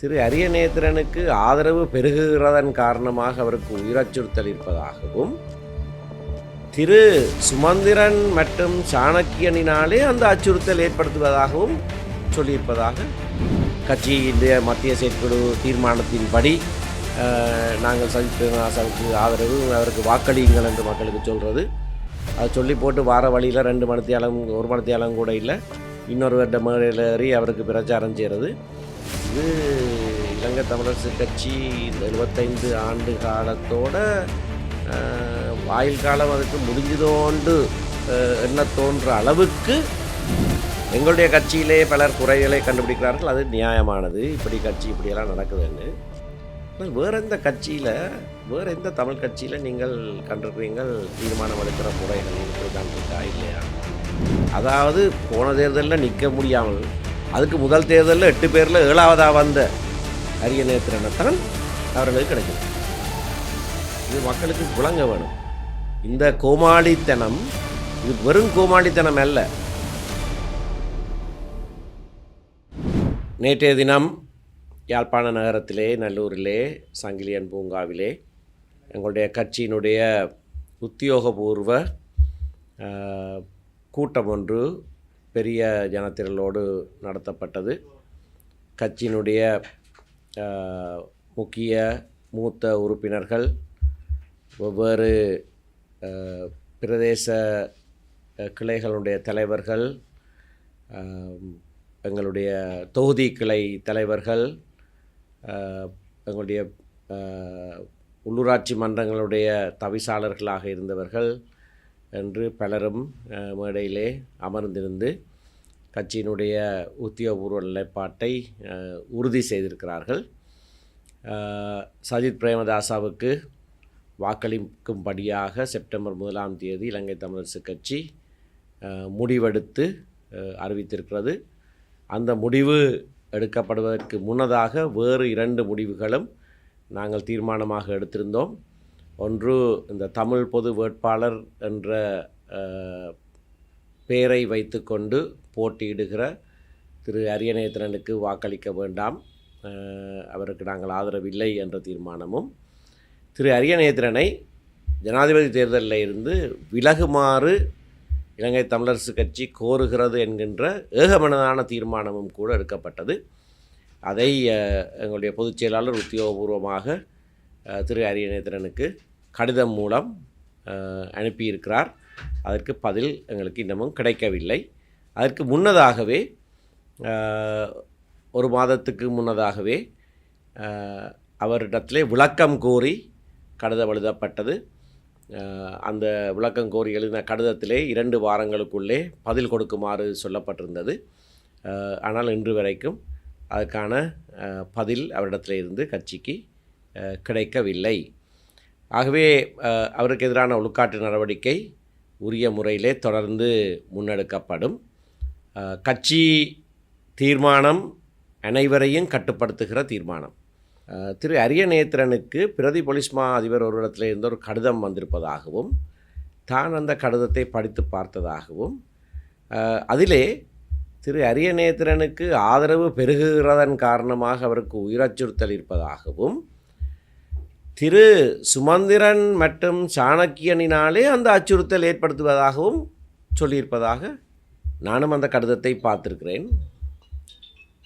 திரு அரியநேத்திரனுக்கு ஆதரவு பெருகுகிறதன் காரணமாக அவருக்கு உயிரச்சுறுத்தல் இருப்பதாகவும் திரு சுமந்திரன் மற்றும் சாணக்கியனினாலே அந்த அச்சுறுத்தல் ஏற்படுத்துவதாகவும் சொல்லியிருப்பதாக கட்சியினுடைய மத்திய செயற்குழு தீர்மானத்தின்படி நாங்கள் சஜித் ஆதரவு அவருக்கு வாக்களியுங்கள் என்று மக்களுக்கு சொல்கிறது அது சொல்லி போட்டு வார வழியில் ரெண்டு மணித்தியாலம் ஒரு மணித்தியாலம் கூட இல்லை. இன்னொரு வருட மேடையில் ஏறி அவருக்கு பிரச்சாரம் செய்கிறது இது இலங்கை தமிழரசு கட்சி இந்த எழுபத்தைந்து ஆண்டு காலத்தோட வாயில் காலம் அதுக்கு முடிஞ்சதோண்டு என்ன தோன்ற அளவுக்கு எங்களுடைய கட்சியிலே பலர் குறைகளை கண்டுபிடிக்கிறார்கள். அது நியாயமானது. இப்படி கட்சி இப்படியெல்லாம் நடக்குதுன்னு. ஆனால் வேறு எந்த கட்சியில் வேறு எந்த தமிழ் கட்சியில் நீங்கள் கண்டிருக்கிறீங்கள் தீர்மானம் எடுக்கிற முறைகள் இப்படி தான் இருக்கா இல்லையா? அதாவது போன தேர்தலில் நிற்க முடியாமல் அதுக்கு முதல் தேர்தலில் எட்டு பேரில் ஏழாவதாக வந்த அரிய நேத்திரனைத்தான் அவர்களுக்கு கிடைக்கும். இது மக்களுக்கு விளங்க வேணும். இந்த கோமாளித்தனம் இது வெறும் கோமாளித்தனம் அல்ல. நேற்றைய தினம் யாழ்ப்பாண நகரத்திலே நல்லூரிலே சங்கிலியன் பூங்காவிலே எங்களுடைய கட்சியினுடைய உத்தியோகபூர்வ ஆஹ், கூட்டம் ஒன்று பெரிய ஜனத்திரளோடு நடத்தப்பட்டது. கட்சியினுடைய முக்கிய மூத்த உறுப்பினர்கள் வெவ்வேறு பிரதேச கிளைகளுடைய தலைவர்கள் எங்களுடைய தொகுதி கிளை தலைவர்கள் எங்களுடைய உள்ளூராட்சி மன்றங்களுடைய தவிசாளர்களாக இருந்தவர்கள் என்று பலரும் மேடையிலே அமர்ந்திருந்து கட்சியினுடைய உத்தியோகபூர்வ நிலைப்பாட்டை உறுதி செய்திருக்கிறார்கள். சஜித் பிரேமதாசாவுக்கு வாக்களிக்கும்படியாக செப்டம்பர் முதலாம் தேதி இலங்கை தமிழரசு கட்சி முடிவெடுத்து அறிவித்திருக்கிறது. அந்த முடிவு எடுக்கப்படுவதற்கு முன்னதாக வேறு இரண்டு முடிவுகளும் நாங்கள் தீர்மானமாக எடுத்திருந்தோம். ஒன்று இந்த தமிழ் பொது வேட்பாளர் என்ற பெயரை வைத்துக்கொண்டு போட்டியிடுகிற திரு அரியநேத்திரனுக்கு வாக்களிக்க வேண்டாம். அவருக்கு நாங்கள் ஆதரவில்லை என்ற தீர்மானமும். திரு அரியநேத்திரனை ஜனாதிபதி தேர்தலில் இருந்து விலகுமாறு இலங்கை தமிழரசு கட்சி கோருகிறது என்கின்ற ஏகமனதான தீர்மானமும் கூட எடுக்கப்பட்டது. அதை எங்களுடைய பொதுச் செயலாளர் உத்தியோகபூர்வமாக திரு அரியநேத்திரனுக்கு கடிதம் மூலம் அனுப்பியிருக்கிறார். அதற்கு பதில் எங்களுக்கு இன்னமும் கிடைக்கவில்லை. அதற்கு முன்னதாகவே ஒரு மாதத்துக்கு முன்னதாகவே அவரிடத்திலே விளக்கம் கோரி கடிதம் எழுதப்பட்டது. அந்த விளக்கம் கோரி எழுதின கடிதத்திலே இரண்டு வாரங்களுக்குள்ளே பதில் கொடுக்குமாறு சொல்லப்பட்டிருந்தது. ஆனால் இன்று வரைக்கும் அதுக்கான பதில் அவரிடத்திலே இருந்து கட்சிக்கு கிடைக்கவில்லை. ஆகவே அவருக்கு எதிரான உள்காட்டு நடவடிக்கை உரிய முறையிலே தொடர்ந்து முன்னெடுக்கப்படும். கட்சி தீர்மானம் அனைவரையும் கட்டுப்படுத்துகிற தீர்மானம். திரு அரியநேத்திரனுக்கு பிரதி போலீஸ் மா அதிபர் ஒரு இடத்துல இருந்து ஒரு கடிதம் வந்திருப்பதாகவும் தான் அந்த கடிதத்தை படித்து பார்த்ததாகவும் அதிலே திரு அரியநேத்திரனுக்கு ஆதரவு பெருகுகிறதன் காரணமாக அவருக்கு உயிரச்சுறுத்தல் இருப்பதாகவும் திரு சுமந்திரன் மற்றும் சாணக்கியனினாலே அந்த அச்சுறுத்தல் ஏற்படுத்துவதாகவும் சொல்லியிருப்பதாக நானும் அந்த கடிதத்தை பார்த்துருக்கிறேன்.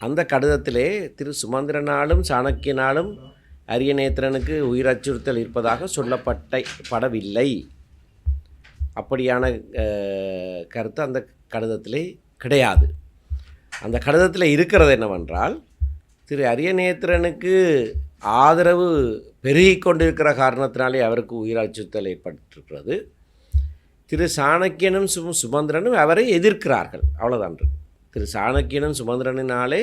அந்த கடிதத்திலே திரு சுமந்திரனாலும் சாணக்கியனாலும் அரியநேத்திரனுக்கு உயிர் அச்சுறுத்தல் இருப்பதாக சொல்லப்பட்ட படவில்லை. அப்படியான கருத்து அந்த கடிதத்திலே கிடையாது. அந்த கடிதத்தில் இருக்கிறது என்னவென்றால் திரு அரியநேத்திரனுக்கு ஆதரவு பெருகி கொண்டிருக்கிற காரணத்தினாலே அவருக்கு உயிர் அச்சுறுத்தல் ஏற்பட்டிருக்கிறது. திரு சாணக்கியனும் சு சுமந்திரனும் அவரை எதிர்க்கிறார்கள். அவ்வளோதான் திரு சாணக்கியனும் சுமந்திரனினாலே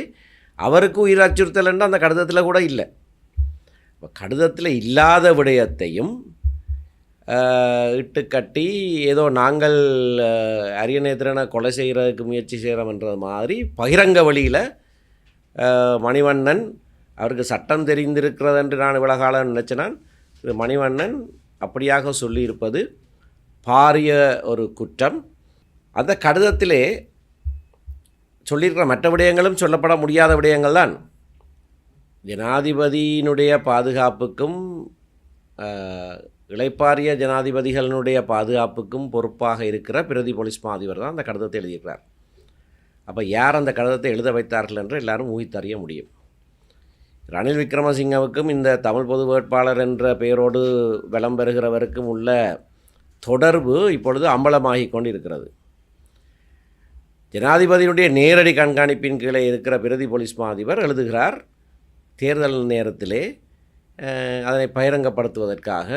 அவருக்கு உயிர் அச்சுறுத்தல் என்று அந்த கடிதத்தில் கூட இல்லை. கடிதத்தில் இல்லாத விடயத்தையும் இட்டுக்கட்டி இட்டு கட்டி ஏதோ நாங்கள் அரியநேத்திரனை கொலை செய்கிறதுக்கு முயற்சி செய்கிறோம்ன்றது மாதிரி பகிரங்க வழியில் மணிவண்ணன் அவருக்கு சட்டம் தெரிந்திருக்கிறது என்று நான் இவ்வளவு காலம் நினச்சினான். திரு மணிவண்ணன் அப்படியாக சொல்லியிருப்பது பாரிய ஒரு குற்றம். அந்த கடிதத்திலே சொல்லியிருக்கிற மற்ற விடயங்களும் சொல்லப்பட முடியாத விடயங்கள் தான். ஜனாதிபதியினுடைய பாதுகாப்புக்கும் இளைப்பாரிய ஜனாதிபதிகளினுடைய பாதுகாப்புக்கும் பொறுப்பாக இருக்கிற பிரதி போலீஸ் மாதிவர் தான் அந்த கடிதத்தை எழுதியிருக்கிறார். அப்போ யார் அந்த கடிதத்தை எழுத வைத்தார்கள் என்று எல்லாரும் ஊகித்தறிய முடியும். ரணில் விக்ரமசிங்கவுக்கும் இந்த தமிழ் பொது வேட்பாளர் என்ற பெயரோடு வலம் பெறுகிறவருக்கும் உள்ள தொடர்பு இப்பொழுது அம்பலமாகிக் கொண்டு இருக்கிறது ஜனாதிபதியினுடைய நேரடி கண்காணிப்பின் கீழே இருக்கிற பிரதி போலீஸ் மா அதிபர் எழுதுகிறார் தேர்தல் நேரத்திலே அதனை பகிரங்கப்படுத்துவதற்காக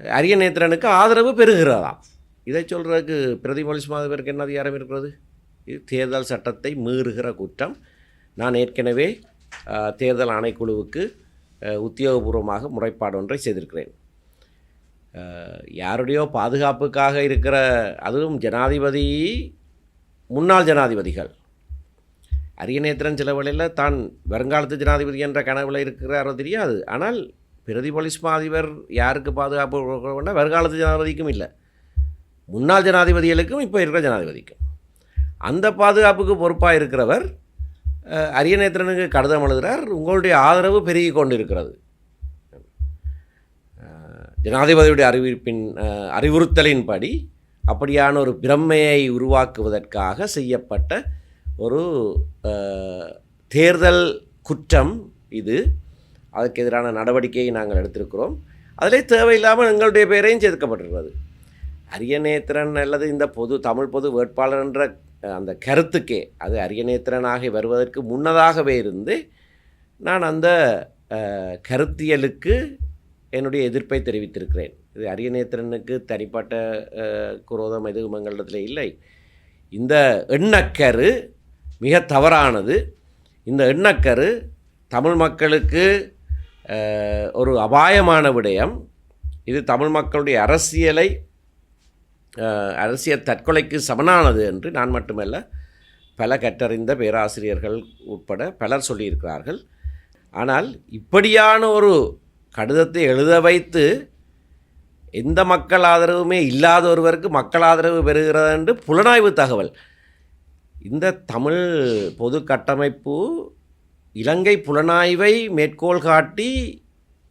அரியநேத்திரனுக்கு ஆதரவு பெறுகிறதாம். இதை சொல்கிறதுக்கு பிரதி போலீஸ் மாதிபருக்கு என்ன அதிகாரம் இருக்கிறது? இது தேர்தல் சட்டத்தை மீறுகிற குற்றம். நான் ஏற்கனவே தேர்தல் ஆணைக்குழுவுக்கு உத்தியோகபூர்வமாக முறைப்பாடு ஒன்றை செய்திருக்கிறேன். யாருடையோ பாதுகாப்புக்காக இருக்கிற அதுவும் ஜனாதிபதி முன்னாள் ஜனாதிபதிகள். அரியநேத்திரன் சில வழியில் தான் வருங்காலத்து ஜனாதிபதி என்ற கனவில் இருக்கிறாரோ தெரியாது. ஆனால் பிரதி போலீஸ் அதிபர் யாருக்கு பாதுகாப்பு கொடுக்கணும்னா வருங்காலத்து ஜனாதிபதிக்கும் இல்லை. முன்னாள் ஜனாதிபதிகளுக்கும் இப்போ இருக்கிற ஜனாதிபதிக்கும். அந்த பாதுகாப்புக்கு பொறுப்பாக இருக்கிறவர் அரியநேத்திரனுக்கு கடிதம் எழுதுகிறார் உங்களுடைய ஆதரவு பெருகி கொண்டு இருக்கிறது ஜனாதிபதியுடைய அறிவிப்பின் அறிவுறுத்தலின்படி அப்படியான ஒரு பிரம்மையை உருவாக்குவதற்காக செய்யப்பட்ட ஒரு தேர்தல் குற்றம் இது. அதற்கு எதிரான நடவடிக்கையை நாங்கள் எடுத்திருக்கிறோம். அதிலே தேவையில்லாமல் எங்களுடைய பெயரையும் சேர்க்கப்பட்டிருக்கிறது. அரியநேத்திரன் அல்லது இந்த பொது தமிழ் பொது வேட்பாளர் என்ற அந்த கருத்துக்கே அது அரியநேத்திரனாகி வருவதற்கு முன்னதாகவே இருந்து நான் அந்த கருத்தியலுக்கு என்னுடைய எதிர்ப்பை தெரிவித்திருக்கிறேன். இது அரியநேத்திரனுக்கு தனிப்பட்ட குரோதம் எதுவும் எங்களிடத்தில் இல்லை. இந்த எண்ணக்கரு மிக தவறானது. இந்த எண்ணக்கரு தமிழ் மக்களுக்கு ஒரு அபாயமான விடயம். இது தமிழ் மக்களுடைய அரசியலை அரசியல் தற்கொலைக்கு சமனானது என்று நான் மட்டுமல்ல பல கற்றறிந்த பேராசிரியர்கள் உட்பட பலர் சொல்லியிருக்கிறார்கள். ஆனால் இப்படியான ஒரு கடிதத்தை எழுத வைத்து எந்த மக்கள் ஆதரவுமே இல்லாத ஒருவருக்கு மக்கள் ஆதரவு பெறுகிறது என்று புலனாய்வு தகவல். இந்த தமிழ் பொது கட்டமைப்பு இலங்கை புலனாய்வை மேற்கோள் காட்டி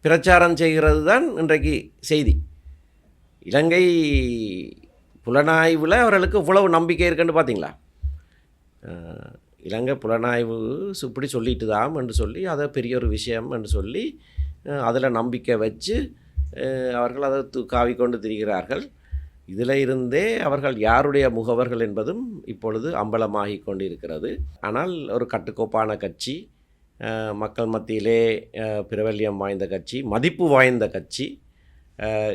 பிரச்சாரம் செய்கிறது தான் இன்றைக்கு செய்தி. இலங்கை புலனாய்வில் அவர்களுக்கு இவ்வளவு நம்பிக்கை இருக்குன்னு பார்த்தீங்களா இலங்கை புலனாய்வு இப்படி சொல்லிட்டு தான் என்று சொல்லி அதை பெரிய ஒரு விஷயம் என்று சொல்லி அதில் நம்பிக்கை வச்சு அவர்கள் அதை தூ காவி கொண்டு திரிகிறார்கள். இதில் இருந்தே அவர்கள் யாருடைய முகவர்கள் என்பதும் இப்பொழுது அம்பலமாகி கொண்டிருக்கிறது. ஆனால் ஒரு கட்டுக்கோப்பான கட்சி மக்கள் மத்தியிலே பிரபல்யம் வாய்ந்த கட்சி மதிப்பு வாய்ந்த கட்சி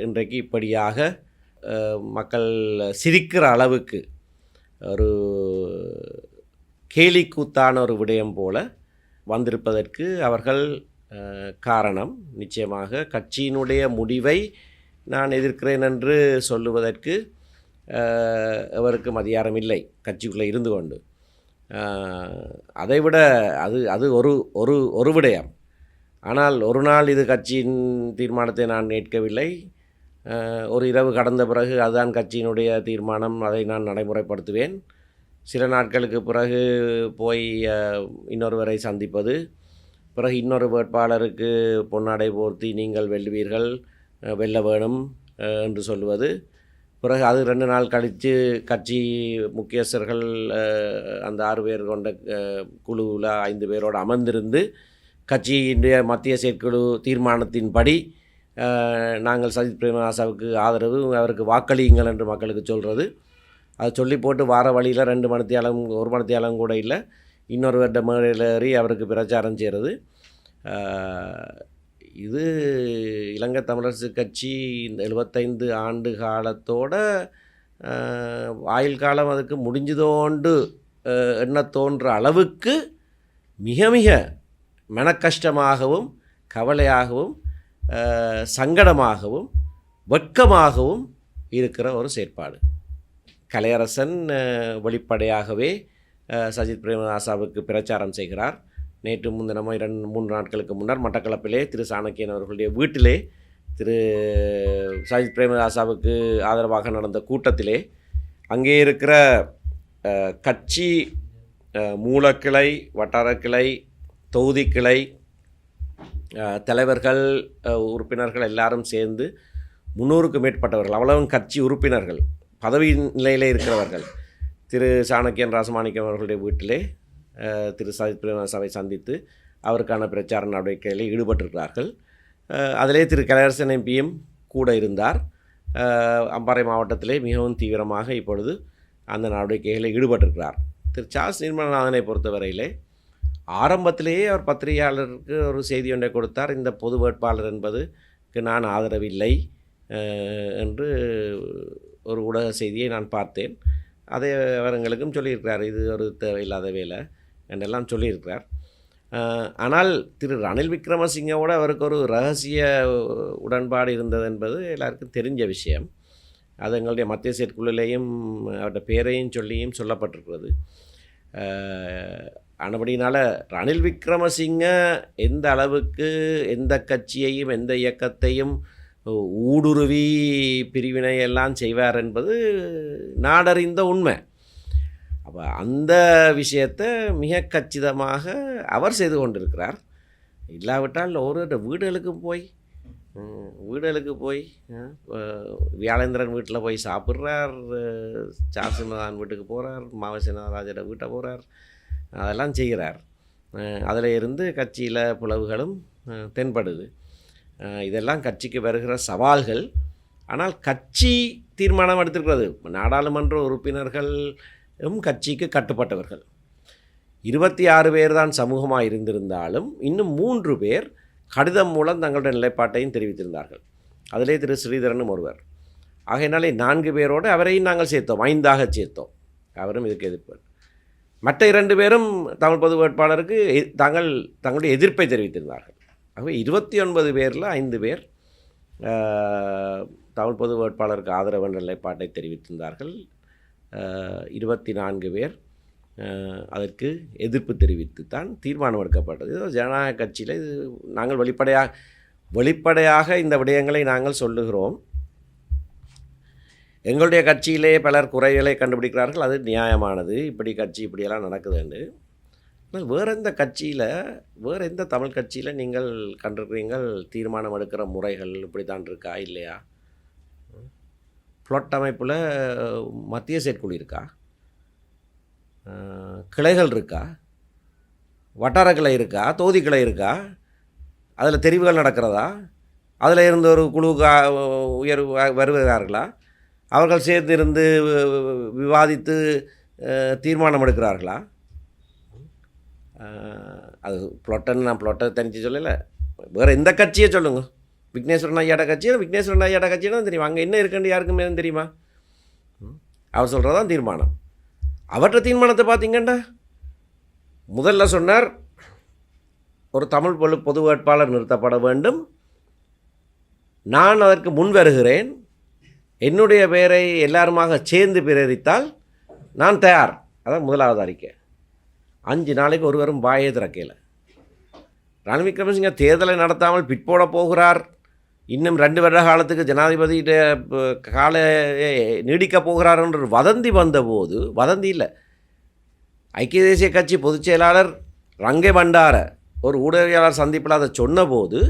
இன்றைக்கு இப்படியாக மக்கள் சிரிக்கிற அளவுக்கு ஒரு கேலிக்கூத்தான ஒரு விடயம் போல வந்திருப்பதற்கு அவர்கள் காரணம். நிச்சயமாக கட்சியினுடைய முடிவை நான் எதிர்க்கிறேன் என்று சொல்லுவதற்கு அவருக்கு அவருக்கும் அதிகாரம் இல்லை கட்சிக்குள்ளே இருந்து கொண்டு. அதைவிட அது அது ஒரு ஒரு ஒரு விடயம். ஆனால் ஒரு நாள் இது கட்சியின் தீர்மானத்தை நான் ஏற்கவில்லை. ஒரு இரவு கடந்த பிறகு அதுதான் கட்சியினுடைய தீர்மானம். அதை நான் நடைமுறைப்படுத்துவேன். சில நாட்களுக்கு பிறகு போய் இன்னொருவரை சந்திப்பது. பிறகு இன்னொரு வேட்பாளருக்கு பொன்னாடை போர்த்தி நீங்கள் வெல்லுவீர்கள் வெல்ல வேணும் என்று சொல்லுவது. பிறகு அது ரெண்டு நாள் கழித்து கட்சி முக்கியஸ்தர்கள் அந்த ஆறு பேர் கொண்ட குழுவில் ஐந்து பேரோடு அமர்ந்திருந்து கட்சியினுடைய மத்திய செயற்குழு தீர்மானத்தின்படி நாங்கள் சஜித் பிரேமதாசாவுக்கு ஆதரவு அவருக்கு வாக்களியுங்கள் என்று மக்களுக்கு சொல்கிறது அதை சொல்லி போட்டு வார வழியில் ரெண்டு மணித்தியாலம் ஒரு மணித்தியாலம் கூட இல்லை. இன்னொருவர்கிட்ட மேடையில் ஏறி அவருக்கு பிரச்சாரம் செய்கிறது இது இலங்கை தமிழரசு கட்சி இந்த எழுபத்தைந்து ஆண்டு காலத்தோட ஆயுள் காலம் அதுக்கு முடிஞ்சதோண்டு என்ன தோன்ற அளவுக்கு மிக மிக மனக்கஷ்டமாகவும் கவலையாகவும் சங்கடமாகவும் வெட்கமாகவும் இருக்கிற ஒரு செயற்பாடு. கலையரசன் வெளிப்படையாகவே சஜித் பிரேமதாசாவுக்கு பிரச்சாரம் செய்கிறார். நேற்று முன்தினமோ இரண்டு மூன்று நாட்களுக்கு முன்னர் மட்டக்களப்பிலே திரு சாணக்கியன் அவர்களுடைய வீட்டிலே திரு சஜித் பிரேமதாசாவுக்கு ஆதரவாக நடந்த கூட்டத்திலே அங்கே இருக்கிற கட்சி மூலக்கிளை வட்டாரக்கிளை தொகுதி கிளை தலைவர்கள் உறுப்பினர்கள் எல்லாரும் சேர்ந்து முன்னூறுக்கு மேற்பட்டவர்கள் அவ்வளவும் கட்சி உறுப்பினர்கள் பதவி நிலையில் இருக்கிறவர்கள். திரு சாணக்கியன் ராசமாணிக்கம் அவர்களுடைய வீட்டிலே திரு சஜித் பிரேமதாசாவை சந்தித்து அவருக்கான பிரச்சார நடவடிக்கைகளில் ஈடுபட்டிருக்கிறார்கள். அதிலே திரு கலையரசன் எம்பியும் கூட இருந்தார். அம்பாறை மாவட்டத்திலே மிகவும் தீவிரமாக இப்பொழுது அந்த நடவடிக்கைகளில் ஈடுபட்டிருக்கிறார். திரு சார்ஸ் நிர்மலநாதனை பொறுத்தவரையிலே ஆரம்பத்திலேயே அவர் பத்திரிகையாளருக்கு ஒரு செய்தி ஒன்றை கொடுத்தார். இந்த பொது வேட்பாளர் என்பதுக்கு நான் ஆதரவில்லை என்று ஒரு ஊடக செய்தியை நான் பார்த்தேன். அதை அவர் எங்களுக்கும் சொல்லியிருக்கிறார். இது ஒரு தேவையில்லாத வேலை என்றெல்லாம் சொல்லியிருக்கிறார். ஆனால் திரு ரணில் விக்ரமசிங்கவோட அவருக்கு ஒரு ரகசிய உடன்பாடு இருந்தது என்பது எல்லாருக்கும் தெரிஞ்ச விஷயம். அது எங்களுடைய மத்திய செயற்குழுலேயும் அவருடைய பேரையும் சொல்லியும் சொல்லப்பட்டிருக்கிறது. ஆனபடினால ரணில் விக்ரமசிங்க எந்த அளவுக்கு எந்த கட்சியையும் எந்த இயக்கத்தையும் ஊடுருவி பிரிவினை எல்லாம் செய்வார் என்பது நாடறிந்த உண்மை. அப்போ அந்த விஷயத்தை மிக கச்சிதமாக அவர் செய்து கொண்டிருக்கிறார். இல்லாவிட்டால் ஒரு வீடுகளுக்கும் போய் வீடலுக்கு போய் வியாழேந்திரன் வீட்டில் போய் சாப்பிட்றார் சாசிமதான் வீட்டுக்கு போகிறார் மாவசினராஜோட வீட்டை போகிறார் அதெல்லாம் செய்கிறார். அதில் இருந்து கட்சியில் பிளவுகளும் தென்படுது. இதெல்லாம் கட்சிக்கு வருகிற சவால்கள். ஆனால் கட்சி தீர்மானம் எடுத்திருக்கிறது. நாடாளுமன்ற உறுப்பினர்களும் கட்சிக்கு கட்டுப்பட்டவர்கள். இருபத்தி ஆறு பேர் தான் சமூகமாக இருந்திருந்தாலும் இன்னும் மூன்று பேர் கடிதம் மூலம் தங்களுடைய நிலைப்பாட்டையும் தெரிவித்திருந்தார்கள். அதிலே திரு ஸ்ரீதரனும் ஒருவர். ஆகையினாலே நான்கு பேரோடு அவரையும் நாங்கள் சேர்த்தோம் ஐந்தாக சேர்த்தோம். அவரும் இதுக்கு எதிர்ப்பார் மற்ற இரண்டு பேரும் தமிழ் பொது வேட்பாளருக்கு எ- தாங்கள் தங்களுடைய எதிர்ப்பை தெரிவித்திருந்தார்கள். ஆகவே இருபத்தி ஒன்பது பேரில் ஐந்து பேர் தமிழ் பொது வேட்பாளருக்கு ஆதரவு நிலைப்பாட்டை தெரிவித்திருந்தார்கள். இருபத்தி நான்கு பேர் அதற்கு எதிர்ப்பு தெரிவித்து தான் தீர்மானம் எடுக்கப்பட்டது. இது ஜனநாயக கட்சியில் இது நாங்கள் வெளிப்படையாக வெளிப்படையாக இந்த விடயங்களை நாங்கள் சொல்லுகிறோம். எங்களுடைய கட்சியிலே பலர் குறைகளை கண்டுபிடிக்கிறார்கள் அது நியாயமானது. இப்படி கட்சி இப்படியெல்லாம் நடக்குதுன்னு ஆனால் வேறு எந்த கட்சியில் வேறு எந்த தமிழ் கட்சியில் நீங்கள் கண்டிருக்கிறீங்கள் தீர்மானம் எடுக்கிற முறைகள் இப்படி தான் இருக்கா இல்லையா? புளொட் அமைப்பில் மத்திய செயற்குழு இருக்கா? கிளைகள் இருக்கா? வட்டார கிளை இருக்கா? தொகுதி கிளை இருக்கா? அதில் தெரிவுகள் நடக்கிறதா? அதில் இருந்த ஒரு குழுவுக்கு உயர்வு உயர் வருகிறார்களா? அவர்கள் சேர்ந்து இருந்து விவாதித்து தீர்மானம் எடுக்கிறார்களா? அது புளொட்டன்னு நான் புளொட்டை தனித்து சொல்லலை. வேறு எந்த கட்சியை சொல்லுங்க. விக்னேஸ்வரன் ஐயாட கட்சியும் விக்னேஸ்வரன் ஐயாட கட்சினா தெரியும். அங்கே என்ன இருக்குன்னு யாருக்குமே தெரியுமா? அவர் சொல்கிறதான் தீர்மானம். அவற்றை தீர்மானத்தை பார்த்தீங்கண்டா? முதல்ல சொன்னார் ஒரு தமிழ் பொது பொது வேட்பாளர் நிறுத்தப்பட வேண்டும். நான் அதற்கு முன் வருகிறேன். என்னுடைய பெயரை எல்லாருமாக சேர்ந்து பிரேரித்தால் நான் தயார். அதான் முதலாவது அறிக்கை. அஞ்சு நாளைக்கு ஒருவரும் வாயை திறக்கையில் ரணில் விக்ரமசிங்க தேர்தலை நடத்தாமல் பிற்போட போகிறார். இன்னும் ரெண்டு வருட காலத்துக்கு ஜனாதிபதியிட்ட கால நீடிக்கப் போகிறார்ன்ற வதந்தி வந்தபோது வதந்தி இல்லை. ஐக்கிய தேசிய கட்சி பொதுச் செயலாளர் ரங்கே பண்டார ஒரு ஊடகவியலாளர் சந்திப்பில் அதை சொன்னபோது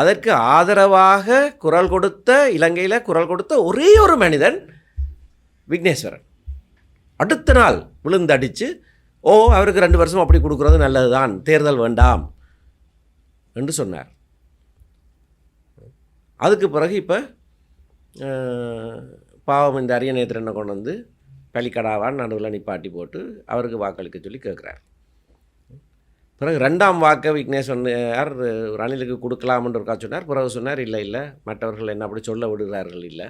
அதற்கு ஆதரவாக குரல் கொடுத்த இலங்கையில் குரல் கொடுத்த ஒரே ஒரு மனிதன் விக்னேஸ்வரன். அடுத்த நாள் விழுந்தடிச்சு ஓ அவருக்கு ரெண்டு வருஷம் அப்படி கொடுக்குறது நல்லதுதான் தேர்தல் வேண்டாம் என்று சொன்னார். அதுக்கு பிறகு இப்போ பாவம் இந்த அரிய நேத்திரனை கொண்டு வந்து பலிக்கடாவான் நடுவில் நிப்பாட்டி போட்டு அவருக்கு வாக்களிக்க சொல்லி கேட்குறார் பிறகு ரெண்டாம் வாக்கை விக்னேஸ்வரன் யார் ரணிலுக்கு கொடுக்கலாம்னு இருக்கா சொன்னார். பிறகு சொன்னார் இல்லை இல்லை மற்றவர்கள் என்ன அப்படி சொல்ல விடுகிறார்கள் இல்லை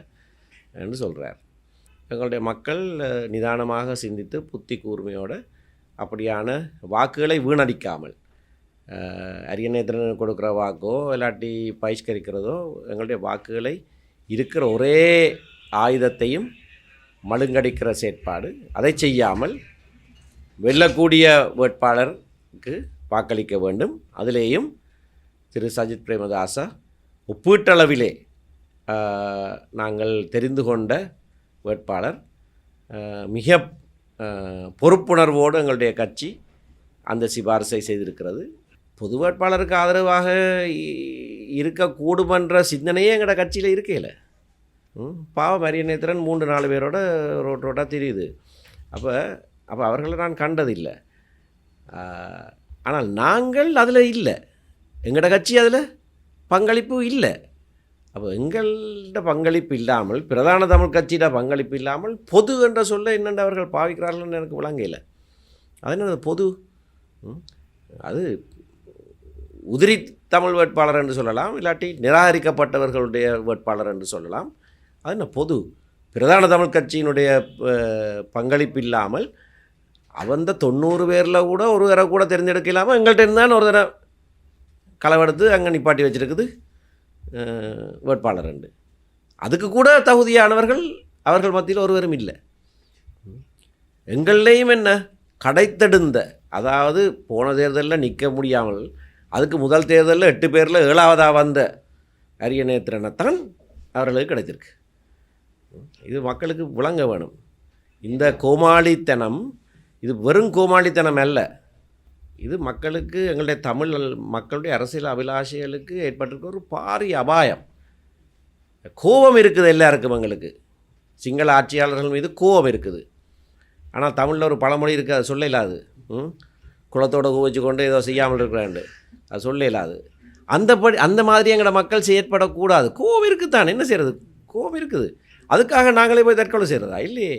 என்று சொல்கிறார் எங்களுடைய மக்கள் நிதானமாக சிந்தித்து புத்தி கூர்மையோட அப்படியான வாக்குகளை வீணடிக்காமல் அரியநேத்திரன் கொடுக்குற வாக்கோ இல்லாட்டி பயிஷ்கரிக்கிறதோ எங்களுடைய வாக்குகளை இருக்கிற ஒரே ஆயுதத்தையும் மழுங்கடிக்கிற செயற்பாடு. அதை செய்யாமல் வெல்லக்கூடிய வேட்பாளருக்கு வாக்களிக்க வேண்டும். அதிலேயும் திரு சஜித் பிரேமதாசா ஒப்பீட்டளவிலே நாங்கள் தெரிந்து கொண்ட வேட்பாளர் மிக பொறுப்புணர்வோடு எங்களுடைய கட்சி அந்த சிபாரிசை செய்திருக்கிறது. பொது வேட்பாளருக்கு ஆதரவாக இ- இருக்கக்கூடுமன்ற சிந்தனையே எங்களோட கட்சியில் இருக்கையில். ம் மரியநேத்திரன் மூன்று நாலு பேரோட ரோட் ரோட்டாக தெரியுது. அப்போ அப்போ அவர்களை நான் கண்டதில்லை. ஆனால் நாங்கள் அதில் இல்லை. எங்களோட கட்சி அதில் பங்களிப்பு இல்லை. அப்போ எங்கள்ட பங்களிப்பு இல்லாமல் பிரதான தமிழ் கட்சியிட பங்களிப்பு இல்லாமல் பொது என்ற சொல்ல என்னென்று அவர்கள் பாவிக்கிறார்கள்னு எனக்கு விளங்கல அது என்ன பொது? ம்? அது உதிரி தமிழ் வேட்பாளர் என்று சொல்லலாம் இல்லாட்டி நிராகரிக்கப்பட்டவர்களுடைய வேட்பாளர் என்று சொல்லலாம். அது என்ன பொது? பிரதான தமிழ் கட்சியினுடைய பங்களிப்பு இல்லாமல் அவந்த தொண்ணூறு பேரில் கூட ஒரு தடவை கூட தெரிஞ்செடுக்க இல்லாமல் எங்கள்கிட்ட இருந்தாலும் ஒரு தடவை களவெடுத்து அங்கே நிப்பாட்டி வச்சிருக்குது வேட்பாளர் ரெண்டு அதுக்கு கூட தகுதியானவர்கள் அவர்கள் மத்தியில் ஒருவரும் இல்லை. எங்கள்லேயும் என்ன? கடைத்தெடுந்த அதாவது போன தேர்தலில் நிற்க முடியாமல் அதுக்கு முதல் தேர்தலில் எட்டு பேரில் ஏழாவதாக வந்த அரியநேத்திரனைத்தான் அவர்களுக்கு கிடைச்சிருக்கு இது மக்களுக்கு விளங்க வேணும். இந்த கோமாளித்தனம் இது வெறும் கோமாளித்தனம் அல்ல. இது மக்களுக்கு எங்களுடைய தமிழ் மக்களுடைய அரசியல் அபிலாஷைகளுக்கு ஏற்பட்டிருக்க ஒரு பாரிய அபாயம். கோபம் இருக்குது எல்லாருக்கும் எங்களுக்கு. சிங்கள ஆட்சியாளர்கள் மீது கோபம் இருக்குது. ஆனால் தமிழில் ஒரு பழமொழி இருக்குது அது சொல்ல இல்லாது. ம்? குளத்தோட குவிச்சு கொண்டு ஏதோ செய்யாமல் இருக்கிறாண்டு. அது சொல்ல இல்லாது அந்தபடி அந்த மாதிரி எங்களோட மக்கள் செயற்படக்கூடாது. கோவம் இருக்குது தான் என்ன செய்கிறது கோவம் இருக்குது அதுக்காக நாங்களே போய் தற்கொலை செய்கிறதா இல்லையே.